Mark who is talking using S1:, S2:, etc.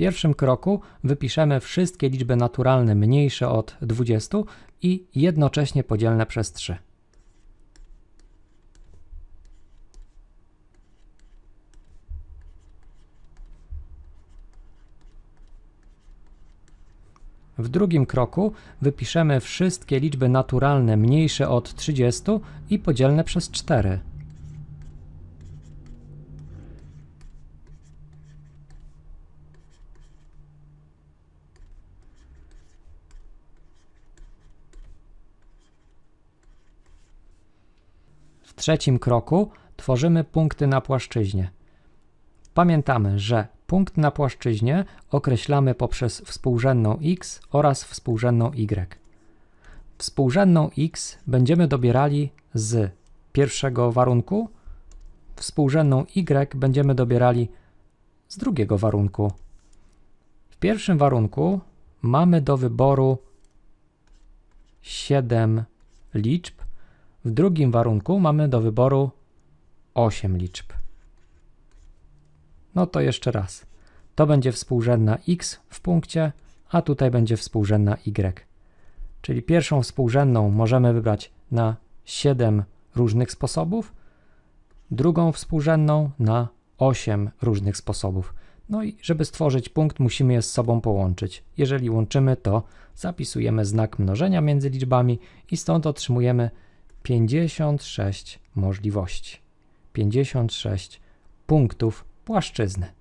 S1: pierwszym kroku wypiszemy wszystkie liczby naturalne mniejsze od 20 i jednocześnie podzielne przez 3. W drugim kroku wypiszemy wszystkie liczby naturalne mniejsze od 30 i podzielne przez 4. W trzecim kroku tworzymy punkty na płaszczyźnie. Pamiętamy, że punkt na płaszczyźnie określamy poprzez współrzędną x oraz współrzędną y. Współrzędną x będziemy dobierali z pierwszego warunku, współrzędną y będziemy dobierali z drugiego warunku. W pierwszym warunku mamy do wyboru 7 liczb, w drugim warunku mamy do wyboru 8 liczb. No to jeszcze raz. To będzie współrzędna x w punkcie, a tutaj będzie współrzędna y. Czyli pierwszą współrzędną możemy wybrać na 7 różnych sposobów, drugą współrzędną na 8 różnych sposobów. No i żeby stworzyć punkt, musimy je z sobą połączyć. Jeżeli łączymy, to zapisujemy znak mnożenia między liczbami i stąd otrzymujemy 56 możliwości. 56 punktów płaszczyzny.